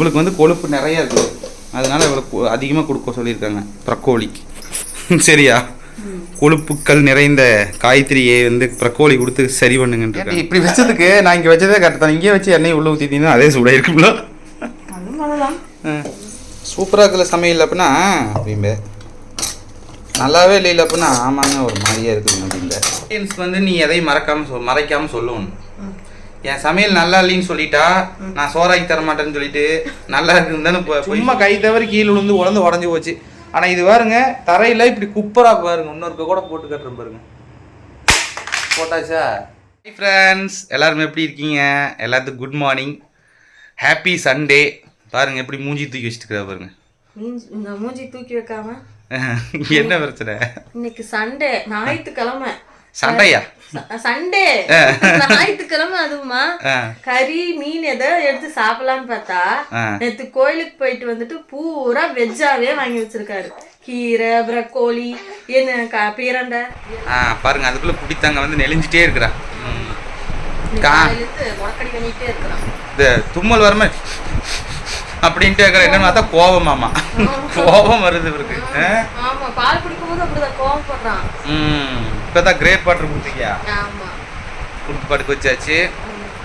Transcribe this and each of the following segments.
இவளுக்கு வந்து கொழுப்பு நிறைய இருக்குது. அதனால இவளுக்கு அதிகமாக கொடுக்க சொல்லியிருக்காங்க. ப்ரக்கோலி சரியா? கொழுப்புக்கள் நிறைந்த காய்கறியை வந்து ப்ரக்கோலி கொடுத்து சரி பண்ணுங்கன்னு இப்படி வச்சதுக்கு? நான் இங்கே வச்சதே கரெக்ட் தான். இங்கே வச்சு எண்ணெய் உள்ள ஊற்றிட்டீங்கன்னா அதே சூடாக இருக்கும்ல. பண்ணலாம். சூப்பராக இருக்குல்ல சமையல் அப்படின்னா? அப்படிம்பே. நல்லாவே இல்லை அப்படின்னா? ஆமாங்க ஒரு மாதிரியா இருக்குதுங்க அப்படிங்க வந்து நீ எதையும் மறக்காம சொல் மறைக்காம சொல்லணும். என் சமையல் நல்லா இல்லைன்னு சொல்லிட்டா நான் சோறாக்கி தர மாட்டேன்னு சொல்லிட்டு நல்லா இருக்குன்னு தானே சும்மா கை தவறி கீழே விழுந்து உடந்து உடஞ்சி போச்சு. ஆனா இது பாருங்க தரையில இப்படி குப்பரா பாருங்க. இன்னொருக்க கூட போட்டு கட்டுறேன் பாருங்க. போட்டாச்சா? ஹை ஃப்ரெண்ட்ஸ் எல்லாரும் எப்படி இருக்கீங்க? எல்லாத்துக்கும் குட் மார்னிங் ஹாப்பி சண்டே பாருங்க எப்படி மூஞ்சி தூக்கி வச்சுட்டு பாருங்க. மீன்ஸ் இந்த மூஞ்சி தூக்கி வைக்காம. என்ன பிரச்சனை? இன்னைக்கு சண்டே ஞாயிற்றுக்கிழமை. சண்டையா? சண்டே. ஞாயிற்றுக்கிழமை அதுவுமா. கறி மீன் எதோ எடுத்து சாப்பிடலான்னு பார்த்தா. நேத்து கோயிலுக்கு போயிட்டு வந்துட்டு பூரா வெஜ்ஜாவே வாங்கி வச்சிருக்காரு. கீரை ப்ரக்கோலி என்ன க- பீரண்டை. ஆ பாருங்க அதுக்குள்ள குடித்தாங்க வந்து நெளிஞ்சிட்டே இருக்கிறா இந்த தும்மல் வரமே அப்படின்ட்டு இருக்கிற என்னன்னு பார்த்தா கோபமாமா கோபம் வருது இவருக்கு? ஆமா பால் குடிக்கும்போது அப்படிதான் கோவப்படுறான். ம். இப்போதான் கிரேப் வாட்டர் கொடுத்தீங்க. கொடுத்து படுக்க வச்சாச்சு.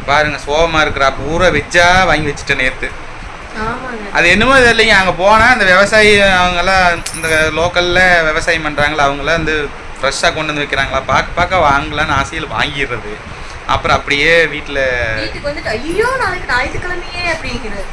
பாருங்க சோகமா இருக்கிறா. பூரா வச்சா வாங்கி வச்சுட்டேன் நேற்று அது என்னமோ இது இல்லைங்க. அங்கே போனால் அந்த விவசாயி அவங்கெல்லாம் இந்த லோக்கலில் விவசாயம் பண்ணுறாங்களா அவங்களாம் வந்து ஃப்ரெஷ்ஷாக கொண்டு வந்து வைக்கிறாங்களா? பார்க்க பார்க்க வாங்கலான்னு ஆசையில் வாங்கிடுறது அப்புறம் அப்படியே வீட்டில் ஐயோ நாளைக்கு ஞாயிற்றுக்கிழமையே அப்படிங்கிறது.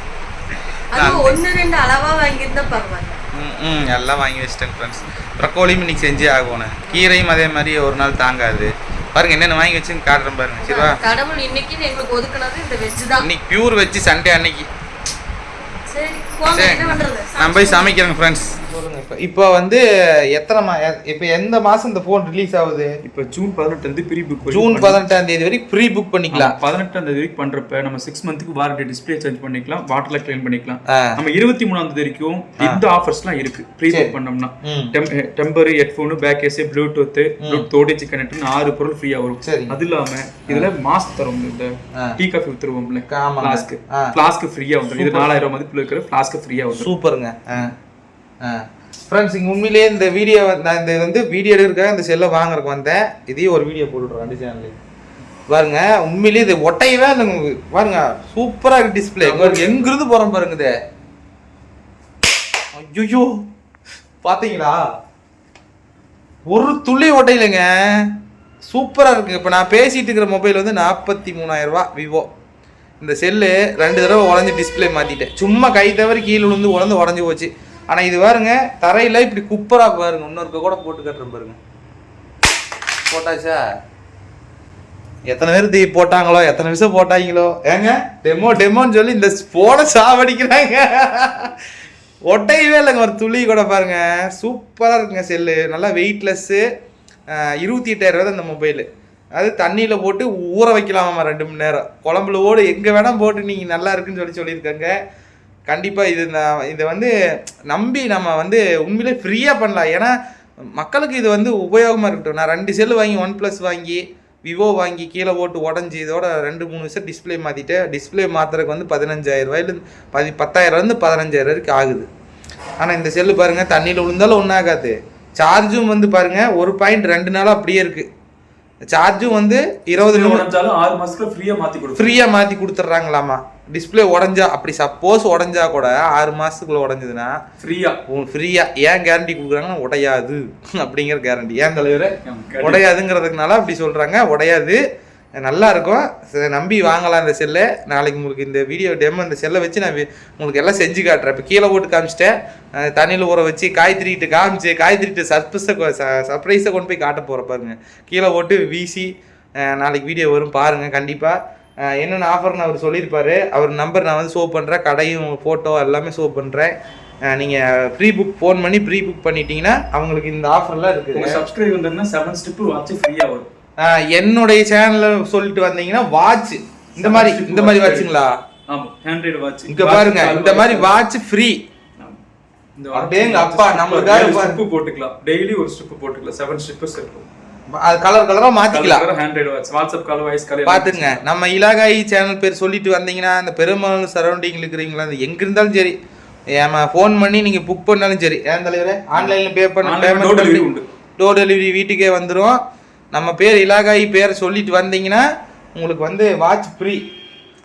அது ரெண்டு அளவா வாங்கியிருந்தா பரவாயில்ல. ம் எல்லாம் வாங்கி வச்சிட்டேன் ஃப்ரெண்ட்ஸ் ப்ரக்கோலியும் இன்னைக்கு செஞ்சே ஆகணும் கீரையும் அதே மாதிரி ஒரு நாள் தாங்காது. பாருங்க என்னென்ன வாங்கி வச்சுன்னு காட்டுறேன் பாருங்க சரிவா? கடவுள் இன்னைக்கு எங்களுக்கு ஒதுக்குனது இந்த வெஜ் தான். இன்னைக்கு பியூர் வச்சு சண்டே அன்னைக்கு. சரி நான் போய் சமைக்கிறேன் ஃப்ரெண்ட்ஸ் சொல்லுங்க இப்போ இப்போ வந்து எத்தனை மா இப்போ எந்த மாதம் இந்த ஃபோன் ரிலீஸ் ஆகுது? இப்போ ஜூன் பதினெட்டு ப்ரீ புக் ஜூன் பதினெட்டாம் தேதி வரைக்கும் ப்ரீ புக் பண்ணிக்கலாம் பதினெட்டாம் தேதி வரைக்கும் பண்றப்ப நம்ம சிக்ஸ் மந்த்துக்கு வாரண்டி டிஸ்பிளே சேஞ்ச் பண்ணிக்கலாம் வாட்டர்ல கிளீன் பண்ணிக்கலாம். நம்ம இருபத்தி மூணாம் தேதி வரைக்கும் இந்த ஆஃபர்ஸ்லாம் இருக்கு. ப்ரீ. புக் பண்ணோம்னா. Temper headphone back AC bluetooth OTG கனெக்ட்னு ஆறு பொருள் ஃப்ரீயா வரும். அது இல்லாம இதுல மாஸ்க் தரும் இந்த. டீ காஃபி வித்துருவோம்ல ஆமாங்க. ஃபிளாஸ்க் ஆ. ஃபிளாஸ்க் ஃப்ரீயா வந்துடும் இது நாலாயிரம் மதிப்புல இருக்கிற ஃபிளாஸ்க் ஃப்ரீயா வந்துடும் சூப்பருங்க. ஃப்ரெண்ட்ஸ் இங்கே உண்மையிலேயே இந்த வீடியோ நான் இந்த வந்து வீடியோ எடுக்கிறதுக்காக இந்த செல்லை வாங்குறதுக்கு வந்தேன். இதையும் ஒரு வீடியோ போட்டுட்றேன் ரெண்டு சேனல்லையும் பாருங்க உண்மையிலேயே இது ஒட்டையவே இல்லைங்க. பாருங்க சூப்பராக இருக்கு டிஸ்பிளே எங்கிருந்து போகிறோம் பாருங்க இது. ஐயோ பார்த்தீங்களா ஒரு துளி ஒட்டையிலங்க சூப்பராக இருக்கு. இப்போ நான் பேசிகிட்டு இருக்கிற மொபைல் வந்து நாற்பத்தி மூணாயிரரூபா விவோ. இந்த செல்லு ரெண்டு தடவை உடஞ்சி டிஸ்பிளே மாற்றிட்டேன் சும்மா கை தவறி கீழே விழுந்து உடந்து உடஞ்சி போச்சு. ஆனால் இது பாருங்க தரையில் இப்படி குப்பராக பாருங்க. இன்னொருக்க கூட போட்டு கட்டுறேன் பாருங்க. போட்டாச்சா? எத்தனை பேர் தீ போட்டாங்களோ எத்தனை விஷயம் போட்டாங்களோ? ஏங்க டெமோ டெமோன்னு சொல்லி இந்த போட சாவடிக்கிறாங்க. ஒட்டையவே இல்லைங்க ஒரு துளி கூட பாருங்க. சூப்பராக இருக்குங்க செல்லு நல்லா வெயிட்லெஸ்ஸு இருபத்தி எட்டாயிரம் தான் இந்த மொபைலு அது தண்ணியில் போட்டு ஊற வைக்கலாமாம்மா ரெண்டு மணி நேரம். குழம்புல ஓடு எங்கே வேணால் போட்டு நீங்கள் நல்லா இருக்குன்னு சொல்லி சொல்லியிருக்காங்க. கண்டிப்பாக இது நான் இதை வந்து நம்பி நம்ம வந்து உண்மையிலே ஃப்ரீயாக பண்ணலாம். ஏன்னா மக்களுக்கு இது வந்து உபயோகமாக இருக்கட்டும். நான் ரெண்டு செல்லு வாங்கி ஒன் ப்ளஸ் வாங்கி விவோ வாங்கி கீழே போட்டு உடஞ்சி இதோட ரெண்டு மூணு வருஷம் டிஸ்பிளே மாற்றிட்டேன் டிஸ்பிளே மாற்றுறதுக்கு வந்து பதினஞ்சாயிரம் ரூபாயிலேருந்து பதி பத்தாயிரம்லேருந்து பதினஞ்சாயிரம் வரைக்கும் ஆகுது. ஆனால் இந்த செல்லு பாருங்கள் தண்ணியில் விழுந்தாலும் ஒன்றும் ஆகாது. சார்ஜும் வந்து பாருங்கள் ஒரு பாயிண்ட் ரெண்டு நாளாக அப்படியே இருக்குது சார்ஜும் வந்து இருபது உடஞ்சாலும் ஆறு மாசத்துல ஃப்ரீயா மாத்தி கொடுக்கும் ஃப்ரீயாக மாற்றி கொடுத்துட்றாங்களாமா? டிஸ்பிளே உடஞ்சா அப்படி சப்போஸ் உடஞ்சா கூட ஆறு மாதத்துக்குள்ள உடஞ்சதுன்னா ஃப்ரீயா ஃப்ரீயாக ஏன் கேரண்டி கொடுக்குறாங்கன்னா உடையாது. அப்படிங்கிற கேரண்டி ஏன் தலைவர் கண்டிப்பா. உடையாதுங்கிறதுனால அப்படி சொல்கிறாங்க உடையாது. நல்லா இருக்கும். நம்பி வாங்கலாம் இந்த செல்லை. நாளைக்கு உங்களுக்கு இந்த வீடியோ டெமோ இந்த செல்லை வச்சு நான் உங்களுக்கு எல்லாம் செஞ்சு காட்டுறேன். இப்போ கீழே போட்டு காமிச்சிட்டேன். தண்ணியில் ஊற வச்சு காய்கறிட்டு காமிச்சு காய்கறிட்டு சர்ப்ரைஸை சர்ப்ரைஸை கொண்டு போய் காட்ட போகிற பாருங்க. கீழே போட்டு வீசி நாளைக்கு வீடியோ வரும் பாருங்கள் கண்டிப்பாக என்னென்ன ஆஃபர்னு அவர் சொல்லியிருப்பாரு. அவர் நம்பர் நான் வந்து ஷோ பண்ணுறேன் கடையும் ஃபோட்டோ எல்லாமே ஷோ பண்ணுறேன் நீங்கள் ப்ரீ புக் ஃபோன் பண்ணி ப்ரீ புக் பண்ணிட்டீங்கன்னா அவங்களுக்கு இந்த ஆஃபர்லாம் இருக்குது. சப்ஸ்கிரைப் வந்ததுன்னா செவன் ஸ்டெப் வாட்ச் ஃப்ரீயா வரும். என்னுடைய சேனல்ல சொல்லிட்டு வந்தீங்கன்னா வாட்ச் இந்த மாதிரி இந்த மாதிரி வாட்சுங்களா வாட்ச் இங்க பாருங்க இந்த மாதிரி வாட்ச் ஃப்ரீ இந்த அடேங்க அப்பா, நம்மளுக்காக. ஸ்டெப் போட்டுக்கலாம். டெய்லி ஒரு ஸ்டெப் போட்டுக்கலாம். செவன் ஸ்டெப்ஸ் இருக்கும். அது கலர் கலரா மாத்திக்கலாம். Hand right WhatsApp call voice call பாத்துங்க நம்ம இலாகாயி சேனல் பேர் சொல்லிட்டு வந்தீங்கன்னா அந்த பெருமாள் சரௌண்டிங்ல இருக்கிறீங்களா அது எங்க இருந்தாலும் சரி. ஏமா ஃபோன் பண்ணி நீங்க புக் பண்ணாலும் சரி. ஏன் தலைவரே? ஆன்லைன்ல பே பண்ண உண்டு. டோர் டெலிவரி வீட்டுக்கே வந்துரும். நம்ம பேர் இலாகாயி பேரை சொல்லிட்டு வந்தீங்கன்னா உங்களுக்கு வந்து வாட்ச் ஃப்ரீ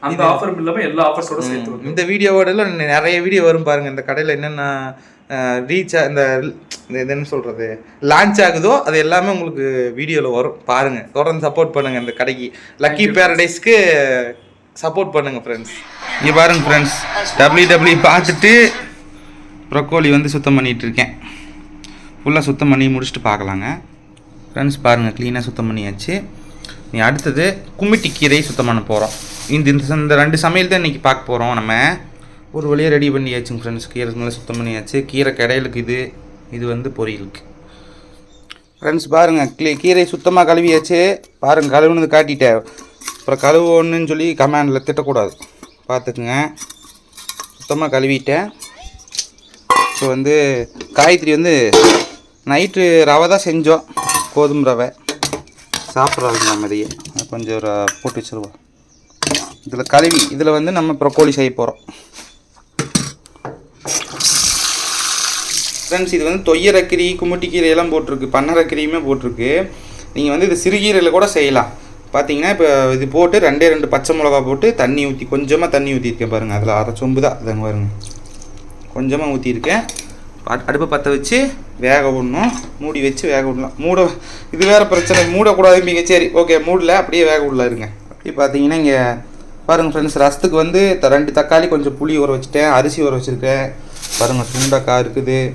அந்த ஆஃபர் இல்லாம எல்லா ஆஃபர்ஸோட சேர்த்து இந்த வீடியோவோட நிறைய வீடியோ வரும் பாருங்க. இந்த கடையில் என்னென்ன ரீச் இந்த இது என்ன சொல்றது? லான்ச் ஆகுதோ அது எல்லாமே உங்களுக்கு வீடியோவில் வரும். பாருங்க. தொடர்ந்து சப்போர்ட் பண்ணுங்க இந்த கடைக்கு. லக்கி பேரடைஸ்க்கு சப்போர்ட் பண்ணுங்க ஃப்ரெண்ட்ஸ் இங்கே பாருங்க ஃப்ரெண்ட்ஸ் டபிள்யூ டபிள்யூ பார்த்துட்டு ப்ரொக்கோலி வந்து சுத்தம் பண்ணிட்டு இருக்கேன். ஃபுல்லாக சுத்தம் பண்ணி முடிச்சுட்டு பார்க்கலாங்க. ஃப்ரெண்ட்ஸ் பாருங்கள் க்ளீனாக சுத்தம் பண்ணியாச்சு. நீ அடுத்தது கும்மிட்டி கீரை சுத்தம் பண்ண போகிறோம் இந்த இந்த இந்த ரெண்டு சமையல் தான் இன்றைக்கி பார்க்க போகிறோம் நம்ம. ஒரு வழியாக ரெடி பண்ணியாச்சுங்க ஃப்ரெண்ட்ஸ் கீரை நல்லா சுத்தம் பண்ணியாச்சு. கீரை கடையிலுக்கு இது இது வந்து பொரியலுக்கு. ஃப்ரெண்ட்ஸ் பாருங்கள் கிளி கீரை சுத்தமாக கழுவியாச்சு. பாருங்கள் கழுவுனது காட்டிட்டேன். அப்புறம் கழுவுன்னு சொல்லி கமாண்டில் திட்டக்கூடாது. பார்த்துக்குங்க. சுத்தமாக கழுவிட்டேன். ஸோ வந்து காய்கறி வந்து நைட்டு ரவை தான் செஞ்சோம். கோதுமை ரவை. சாப்பிட்றாங்க மதிய கொஞ்சம் போட்டு வச்சுருவோம். இதில் கழுவி இதில் வந்து நம்ம ப்ரொக்கோலி செய்ய போகிறோம் ஃப்ரெண்ட்ஸ் இது வந்து தொய்யரக்கீரி கும்முட்டிக்கீரை எல்லாம் போட்டிருக்கு. பன்னரக்கீரையுமே போட்டிருக்கு. நீங்கள் வந்து இது சிறுகீரையில் கூட செய்யலாம். பார்த்தீங்கன்னா இப்போ இது போட்டு ரெண்டே ரெண்டு பச்சை மிளகா போட்டு தண்ணி ஊற்றி கொஞ்சமாக தண்ணி ஊற்றிருக்கேன் பாருங்கள் அதில் அரை சொம்பு தான். இதாங்க பாருங்க. கொஞ்சமாக ஊற்றிருக்கேன் அடுப்பை பற்ற வச்சு வேக விடணும். மூடி வச்சு வேக விடலாம். மூட இது வேறு பிரச்சனை. மூடக்கூடாதும்பீங்க. சரி ஓகே. மூடல அப்படியே வேக விடலாம் இருங்க அப்படி பார்த்தீங்கன்னா இங்கே பாருங்கள் ஃப்ரெண்ட்ஸ் ரசத்துக்கு வந்து த- ரெண்டு தக்காளி கொஞ்சம் புளி ஊற வச்சுட்டேன். அரிசி ஊற வச்சுருக்கேன். பாருங்கள் சுண்டக்காய் இருக்குது.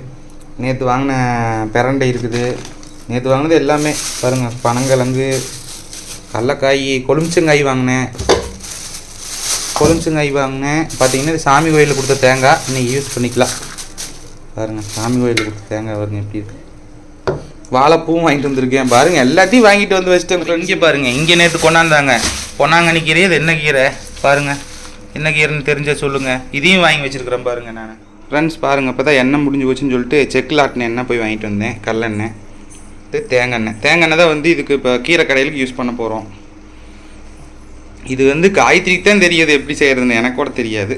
நேற்று வாங்கின பெரண்டை இருக்குது. நேற்று வாங்கினது எல்லாமே பாருங்கள் பனங்கிழங்கு கடலக்காய் கொழுமிச்சங்காய் வாங்கினேன். கொழுமிச்சங்காய் வாங்கினேன். பார்த்தீங்கன்னா இது சாமி கோயிலில் கொடுத்த தேங்காய். இன்றைக்கி யூஸ் பண்ணிக்கலாம். பாருங்கள் சாமி கோயிலில் கொடுத்த தேங்காய் பாருங்க எப்படி இருக்கு. வாழைப்பூவும் வாங்கிட்டு வந்திருக்கேன். பாருங்கள் எல்லாத்தையும் வாங்கிட்டு வந்து வச்சுட்டேன் இங்கே பாருங்கள் இங்கே நேற்று கொண்டாந்தாங்க. பொன்னாங்கண்ணி கீரை இது என்ன கீரை? பாருங்கள் என்ன கீரைன்னு தெரிஞ்சால் சொல்லுங்கள் இதையும் வாங்கி வச்சுருக்குறேன் பாருங்கள் நான். ஃப்ரெண்ட்ஸ் பாருங்கள் இப்போ தான் எண்ணெய் முடிஞ்சு போச்சுன்னு சொல்லிட்டு செக்கில் ஆட்டின எண்ணெய் போய் வாங்கிட்டு வந்தேன். கல்லெண்ணெய் இது தேங்காய் எண்ணெய். தேங்காய் எண்ணெய் தான் வந்து இதுக்கு இப்போ கீரை கடையிலுக்கு யூஸ் பண்ண போகிறோம் இது வந்து காயத்ரிக்கு தான் தெரியுது எப்படி செய்கிறதுன்னு எனக்கு கூட தெரியாது.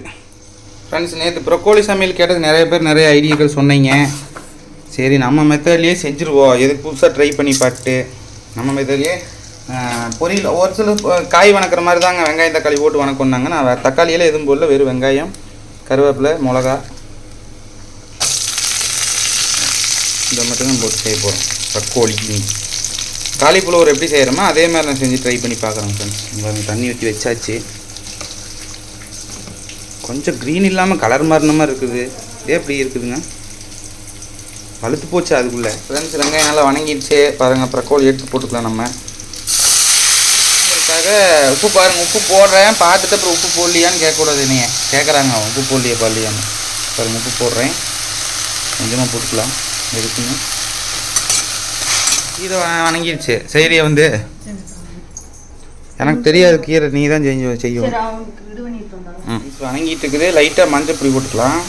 ஃப்ரெண்ட்ஸ் நேற்று ப்ரொக்கோலி சமையல் கேட்டது நிறைய பேர் நிறைய ஐடியாக்கள் சொன்னீங்க. சரி நம்ம மெத்தட்லேயே செஞ்சுருவோம். எதுக்கு புதுசாக ட்ரை பண்ணி பார்த்து நம்ம மெத்தட்லேயே பொரியல் ஒரு சில காய் வணக்கிற மாதிரி தாங்க வெங்காயம் தக்காளி போட்டு வணக்கம்னாங்க. நான் தக்காளியில் தக்காளியெல்லாம் எதுவும் போடல. வெறும் வெங்காயம் கருவேப்பிலை மிளகா இதை மட்டும் போட்டு செய்ய போகிறோம் தக்கோழி காலிஃப்ளவர் எப்படி செய்கிறோமோ அதே மாதிரி நான் செஞ்சு ட்ரை பண்ணி பார்க்குறேன் ஃப்ரெண்ட்ஸ் தண்ணி ஊற்றி வச்சாச்சு. கொஞ்சம் க்ரீன் இல்லாமல் கலர் மாறின மாதிரி இருக்குது. இதே எப்படி இருக்குதுங்க. பழுத்து போச்சு அதுக்குள்ளே. ஃப்ரெண்ட்ஸ் வெங்காயம் நல்லா வணங்கிடுச்சு. பாருங்கள் அப்புறம் கோழி எடுத்து போட்டுக்கலாம் நம்ம. அதுக்காக உப்பு பாருங்கள் உப்பு போடுறேன். பார்த்துட்டு அப்புறம் உப்பு போடலையான்னு கேட்கக்கூடாது நீங்கள் கேட்குறாங்க உப்பு போடலையே போடலையான்னு பாருங்கள் உப்பு போடுறேன். கொஞ்சமாக போட்டுக்கலாம். எதுக்குங்க கீரை வ- வணங்கிடுச்சு செய்கிறியா வந்து எனக்கு தெரியாது கீரை நீ தான் செஞ்சு செய்யும் இப்போ வணங்கிட்டு இருக்குது லைட்டாக மஞ்சள் பொடி போட்டுக்கலாம்.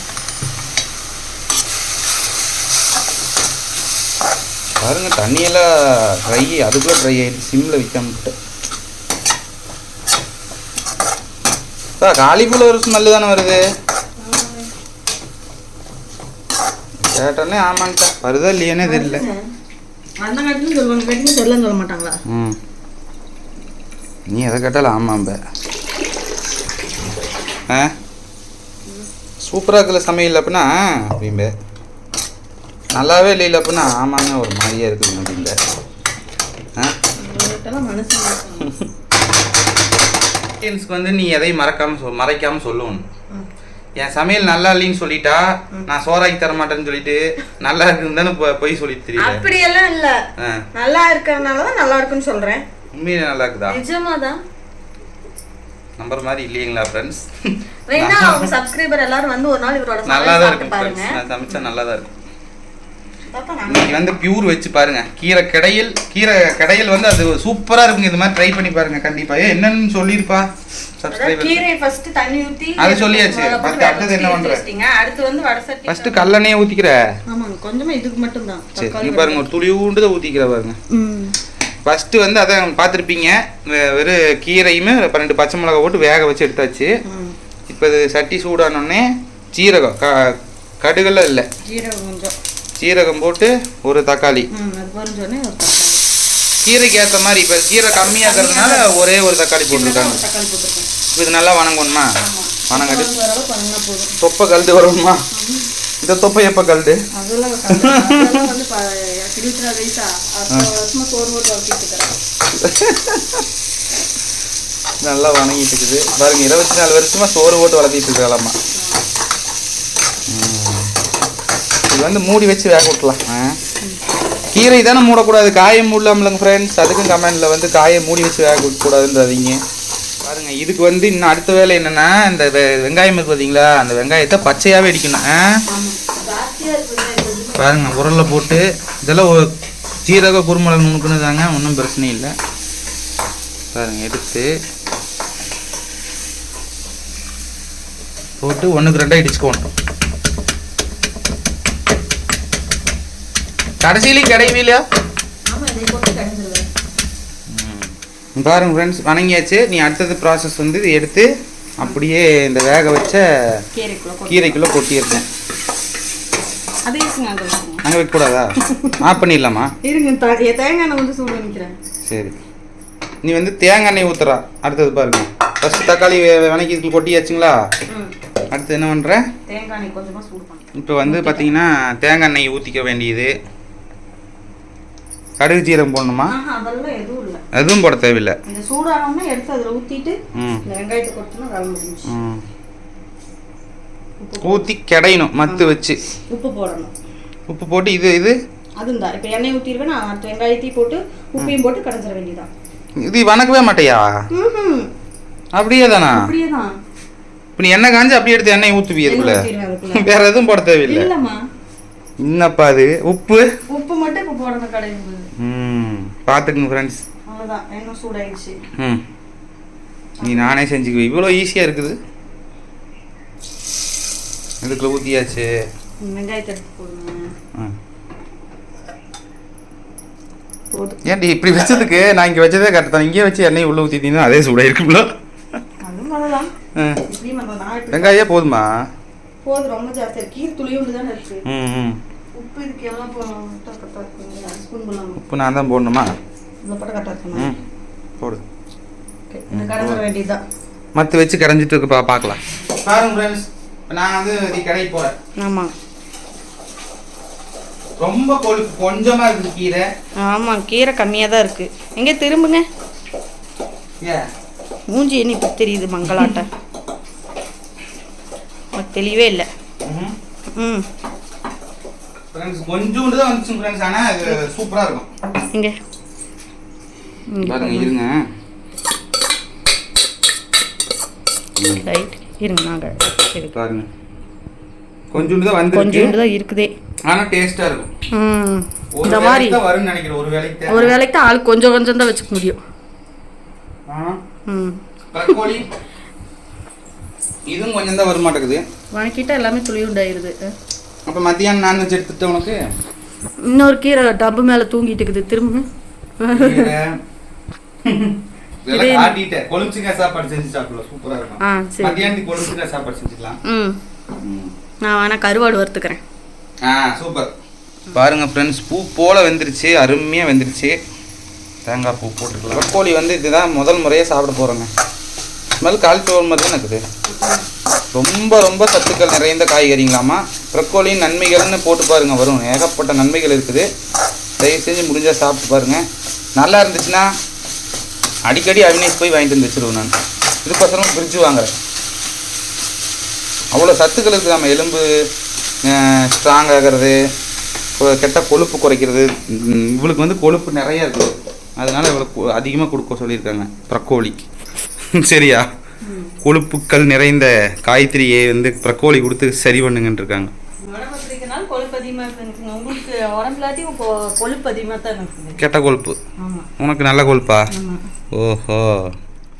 பாருங்க தண்ணியெல்லாம் ட்ரை அதுக்குள்ளே ட்ரை ஆயிடுச்சு சிம்மில் விற்காமட்டு காலிஃப்ளவர் ஸ்மெல்லு தானே வருது? கேட்டோன்னே ஆமாங்கக்கா வருதா இல்லையானே தெரியல அந்த காட்டிலும் சொல்லுவாங்க. காட்டிலும் சொல்லன்னு சொல்ல மாட்டாங்களா? ம். நீ எதை கேட்டாலும் ஆமாம்ப. ஆ? சூப்பராக இருக்குல்ல சமையல் அப்படின்னா அப்படிம்ப. நல்லாவே இல்லை அப்படின்னா ஆமாங்க ஒரு மாதிரியா இருக்குது அப்படிம்ப ஆ? வந்து நீ எதையும் மறக்காம சொல் மறைக்காம சொல்லணும் என் சமையல் நல்லா இல்லைன்னு சொல்லிட்டா நான் சோறாக்கி தர மாட்டேன்னு சொல்லிட்டு நல்லா இருக்குன்னு பொய் சொல்லிட்டு தெரியல. அப்படியெல்லாம் இல்ல. ஆ. நல்லா இருக்கறனால தான் நல்லா இருக்குன்னு சொல்றேன். உண்மையிலே நல்லா இருக்குதா? நிஜமாதான். நம்பர் மாதிரி இல்லைங்களா ஃப்ரெண்ட்ஸ் வேணா அவங்க சப்ஸ்கிரைபர் எல்லாரும் வந்து ஒரு நாள் இவரோட நல்லா தான் இருக்கும் பாருங்க. நான் சமைச்சா நல்லா தான் இருக்கும். இன்னைக்கு வந்து பியூர் வச்சு பாருங்க. கீரை கடையில் கீரை கடையில் வந்து அது சூப்பரா இருக்குங்க. இது மாதிரி ட்ரை பண்ணி பாருங்க. கண்டிப்பா. என்னன்னு சொல்லிருப்பா. சப்ஸ்கிரைபர் கீரையை ஃபர்ஸ்ட் தண்ணி ஊத்தி அது சொல்லியாச்சு. போட்டு அடுத்து என்ன வேக பண்ற? வச்சிட்டீங்க. அடுத்து வந்து வடை சட்டி ஃபர்ஸ்ட் கல்லெண்ணெயை ஊத்திக்கிற. ஆமாங்க. கொஞ்சமா இதுக்கு மட்டும் தான் சரி பாருங்க. ஒரு துளி ஊண்டு தான் ஊத்திக்கிற பாருங்க. ஃபஸ்ட்டு வந்து அதான் பார்த்துருப்பீங்க. வெறும் கீரையுமே பன்னெண்டு பச்சை மிளகா போட்டு வேக வச்சு எடுத்தாச்சு. இப்போ இது சட்டி சூடானோடனே சீரகம். க கடுகெல்லாம் இல்லை. ஜீரகம் கொஞ்சம். சீரகம் போட்டு ஒரு தக்காளி. ம் கீரைக்கு ஏற்ற மாதிரி இப்போ கீரை கம்மியாகிறதுனால ஒரே ஒரு தக்காளி போட்டிருக்காங்க ஒரு தக்காளி போட்டுருக்கேன். இப்போ இது நல்லா வணங்கணுமா? வணங்கிட்டு தொப்பை கழுது வரணுமா இந்த தொப்பை எப்போ கழுது? நல்லா வணங்கிட்டு இருக்குது. பாருங்க இருபத்தி நாலு வருஷமா சோறு போட்டு வளர்த்திட்டு இருக்கலாமா இது வந்து மூடி வச்சு வேக விட்டலாம். கீரை தானே மூடக்கூடாது காயம் மூடலாம்லங்க ஃப்ரெண்ட்ஸ் அதுக்கும் கமெண்டில் வந்து காயை மூடி வச்சு வேக விடக்கூடாதுன்றதீங்க. பாருங்க இதுக்கு வந்து இன்னும் அடுத்த வேலை என்னென்னா இந்த வெ- வெங்காயம் இருக்கு பார்த்தீங்களா அந்த வெங்காயத்தை பச்சையாகவே அடிக்கணும். பாருங்கள் ஆமாம் பாருங்க போட்டு இதெல்லாம் ஒரு சீரக குருமிளகு நுணுக்குனதாங்க ஒன்றும் பிரச்சனை இல்லை. பாருங்க எடுத்து போட்டு ஒன்றுக்கு ரெண்டாக இடிச்சுக்கோணும் கடைசியிலையும் கிடையவே இல்லையா? பாருங்க ஃப்ரெண்ட்ஸ் வணங்கியாச்சு. நீ அடுத்தது ப்ராசஸ் வந்து இதை எடுத்து அப்படியே இந்த வேக வச்ச கீரைக்குள்ள கொட்டி கீரைக்குள்ளே கொட்டியிருக்கேன் அங்கே வைக்கக்கூடாதா? ஆஃப் பண்ணிடலாமா? இருங்க தேங்காய் எண்ணெய் வந்து சூடு பண்ணிக்கிறேன். சரி. நீ வந்து தேங்காய் எண்ணெய் ஊத்துறா. அடுத்தது பாருங்க. ஃபர்ஸ்ட் தக்காளி வணக்கி கொட்டியாச்சுங்களா? அடுத்து என்ன பண்ணுற தேங்காய் எண்ணெய் கொஞ்சமாக சூடு பண்ணுறேன் இப்போ வந்து பார்த்தீங்கன்னா தேங்காய் எண்ணெய் ஊற்றிக்க வேண்டியது. கடுகு ஜீரகம் போடணுமா? எதுவும் போட தேவையில்லை. இந்த சூடானோம்னா எடுத்து அதில் ஊற்றிட்டு வெங்காயத்தை கொட்டினா ம். ஊற்றி கிடையணும் மத்து வச்சு. உப்பு போடணும். உப்பு போட்டு இது இது? அதுவும் தான் இப்போ எண்ணெய் ஊற்றிருவேன் நான் வெங்காயத்தையும் போட்டு உப்பையும் போட்டு கடைஞ்சிட வேண்டியதான் இது வணக்கவே மாட்டேயா? அப்படியே தானா அப்படியே தான் இப்போ நீ எண்ணெய் காஞ்சு அப்படியே எடுத்து எண்ணெய் ஊற்றுவி அதுக்குள்ள. ஊற்றிடுவேன் அதுக்குள்ள. வேற எதுவும் போட தேவையில்லை. இல்லைம்மா. என்னப்பா அது? உப்பு? உப்பு மட்டும் இப்போ போடணும் கடையும் ம் பார்த்துக்குங்க ஃப்ரெண்ட்ஸ் அவ்வளோதான் எண்ணெய் சூடாயிடுச்சு. ம். நீ நானே செஞ்சுக்குவேன் இவ்வளோ ஈஸியாக இருக்குது. இதுக்குள்ள ஊற்றியாச்சு வெங்காயத்தை எடுத்து போடுங்க. ஏன்டி இப்படி வச்சதுக்கு? நான் இங்கே வச்சதே கரெக்ட் தான். இங்கேயே வச்சு எண்ணெய் உள்ளே ஊற்றிட்டீங்கன்னா அதே சூடாக இருக்கும்ல வெங்காயம் போதுமா? போதும். ரொம்ப ஜாஸ்தியாக கீரை துளியுண்டு தானே இருக்கு. ம் ம். உப்பு இதுக்கு எல்லாம் போட்டா கரெக்டாக இருக்குங்க ஸ்பூன் போடலாம்? உப்பு நான் தான் போடணுமா? இதில் போட்டால் கரெக்டாக இருக்கணும் ம் போடு. ஓகே இந்த கடைஞ்சிட வேண்டியதுதான். மற்ற வச்சு கரைஞ்சிட்டு இருக்கு பா பார்க்கலாம் பாருங்க ஃப்ரெண்ட்ஸ் நான் வந்து இது கடைக்கு போகிறேன் ஆமாம் ரொம்ப கொழுப்பு கொஞ்சமாக இருக்குது கீரை. ஆமாம் கீரை கம்மியாக தான் இருக்குது எங்கே திரும்புங்க? ஏன் மூஞ்சி என்ன இப்போ தெரியுது மங்களாட்ட? தெளிவே இல்லை. ம் ம். ஃப்ரெண்ட்ஸ் கொஞ்சோண்டு தான் வந்துச்சு ஃப்ரெண்ட்ஸ் ஆனால் இது சூப்பராக இருக்கும். இங்கே. பாருங்க இருங்க. ரைட் இருங்க நாங்கள் பாருங்க. கொஞ்சோண்டு தான் வந்து கொஞ்சோண்டு தான் இருக்குதே. ஆனால் டேஸ்ட்டாக இருக்கும். இந்த மாதிரி வரும்னு நினைக்கிறேன். ஒரு வேலைக்கு. ஒரு வேலைக்கு தான் ஆள் கொஞ்சம் கொஞ்சம் தான் வச்சுக்க முடியும். தக்காளி இதுவும் கொஞ்சம் தான் வர மாட்டேங்குது வணக்கிட்டா எல்லாமே துளி உண்டாயிருது அப்போ மத்தியானம் நான்வெஜ் எடுத்துட்டு உனக்கு? இன்னொரு கீரை டப்பு மேலே தூங்கிட்டு இருக்குது திரும்ப கொழுச்சுக்காய் சாப்பாடு செஞ்சு சாப்பிடலாம் சூப்பராக இருக்கும். ஆ சரி. மத்தியானத்துக்கு கொழுச்சுக்காய் சாப்பாடு செஞ்சுக்கலாம். ம். நான் வேணா கருவாடு வறுத்துக்கிறேன். ஆ சூப்பர். பாருங்க ஃப்ரெண்ட்ஸ் பூ போல வெந்துருச்சு அருமையாக வெந்துருச்சு. தேங்காய் பூ போட்டுக்கலாம். ப்ரக்கோலி வந்து இதுதான் முதல் முறையாக சாப்பிட போகிறோங்க ஸ்மெல் காலிஃப்ளவர் மாதிரி தான் இருக்குது ரொம்ப ரொம்ப சத்துக்கள் நிறைந்த காய்கறிங்களாமா ப்ரக்கோலியின் நன்மைகள்னு போட்டு பாருங்கள் வரும். ஏகப்பட்ட நன்மைகள் இருக்குது. தயவு செஞ்சு முடிஞ்சால் சாப்பிட்டு பாருங்கள் நல்லா இருந்துச்சுன்னா அடிக்கடி அவினேஷ் போய் வாங்கிட்டு வந்து வச்சிருவேன் நான். இதுக்கோசரம் ஃப்ரிட்ஜ் வாங்குறேன். அவ்வளோ சத்துக்கள் இருக்குது. நம்ம எலும்பு ஸ்ட்ராங் ஆகிறது கொ- கெட்ட கொழுப்பு குறைக்கிறது. இவளுக்கு வந்து கொழுப்பு நிறையா இருக்குது. அதனால் இவளுக்கு அதிகமாக கொடுக்க சொல்லியிருக்காங்க. ப்ரக்கோலிக்கு சரியா? கொழுப்புக்கள் நிறைந்த காய்கறியை வந்து ப்ரக்கோலி கொடுத்து சரி பண்ணுங்கன்னு இருக்காங்க கெட்ட கொழுப்பு. உனக்கு நல்ல கொழுப்பா? ஓஹோ.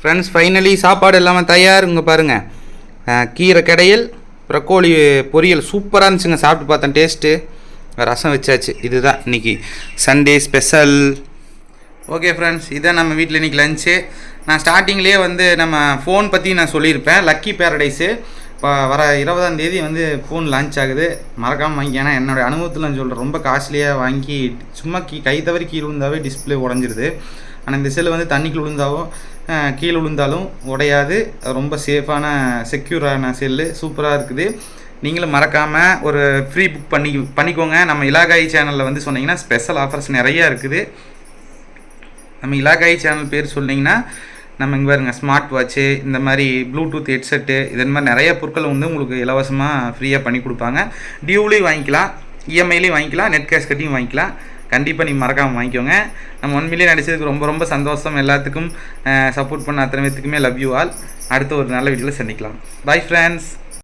ஃப்ரெண்ட்ஸ் ஃபைனலி சாப்பாடு எல்லாமே தயார். இங்கே பாருங்கள் கீரை கடையல் ப்ரக்கோலி பொரியல். சூப்பராக இருந்துச்சுங்க. சாப்பிட்டு பார்த்தேன். டேஸ்ட்டு ரசம் வச்சாச்சு. இதுதான் இன்னைக்கு சண்டே ஸ்பெஷல் ஓகே ஃப்ரெண்ட்ஸ் இதான் நம்ம வீட்டில் இன்றைக்கி லஞ்சு நான் ஸ்டார்டிங்லேயே வந்து நம்ம ஃபோன் பற்றி நான் சொல்லியிருப்பேன். லக்கி பேரடைஸு இப்போ வர இருபதாம் தேதி வந்து ஃபோன் லான்ச் ஆகுது. மறக்காமல் வாங்கி ஏன்னா என்னோடய அனுபவத்தில் நான் சொல்கிறேன் ரொம்ப காஸ்ட்லியாக வாங்கி சும்மா கீ கை தவறி கீழே விழுந்தாவே டிஸ்பிளே உடஞ்சிருது. ஆனால் இந்த செல்லு வந்து தண்ணிக்குள்ள விழுந்தாவும் கீழே விழுந்தாலும் உடையாது. ரொம்ப சேஃபான செக்யூரான செல்லு சூப்பராக இருக்குது. நீங்களும் மறக்காமல் ஒரு ஃப்ரீ புக் பண்ணி பண்ணிக்கோங்க. நம்ம இலாகாய் சேனலில் வந்து சொன்னிங்கன்னா ஸ்பெஷல் ஆஃபர்ஸ் நிறையா இருக்குது. நம்ம இலாகாய் சேனல் பேர் சொன்னிங்கன்னா நம்ம இங்கே பாருங்க ஸ்மார்ட் வாட்ச்சு இந்த மாதிரி ப்ளூடூத் ஹெட்செட்டு இதன் மாதிரி நிறைய பொருட்கள் வந்து உங்களுக்கு இலவசமாக ஃப்ரீயாக பண்ணி கொடுப்பாங்க. டியூலையும் வாங்கிக்கலாம் இஎம்ஐலையும் வாங்கிக்கலாம் நெட் கேஷ் கட்டியும் வாங்கிக்கலாம். கண்டிப்பாக நீங்கள் மறக்காமல் வாங்கிக்கோங்க. நம்ம ஒன் மில்லியன் அடித்ததுக்கு ரொம்ப ரொம்ப சந்தோஷம். எல்லாத்துக்கும் சப்போர்ட் பண்ண அத்தனை பேத்துக்குமே லவ் யூ ஆல் அடுத்த ஒரு நல்ல வீடியோவில் சந்திக்கலாம். Bye friends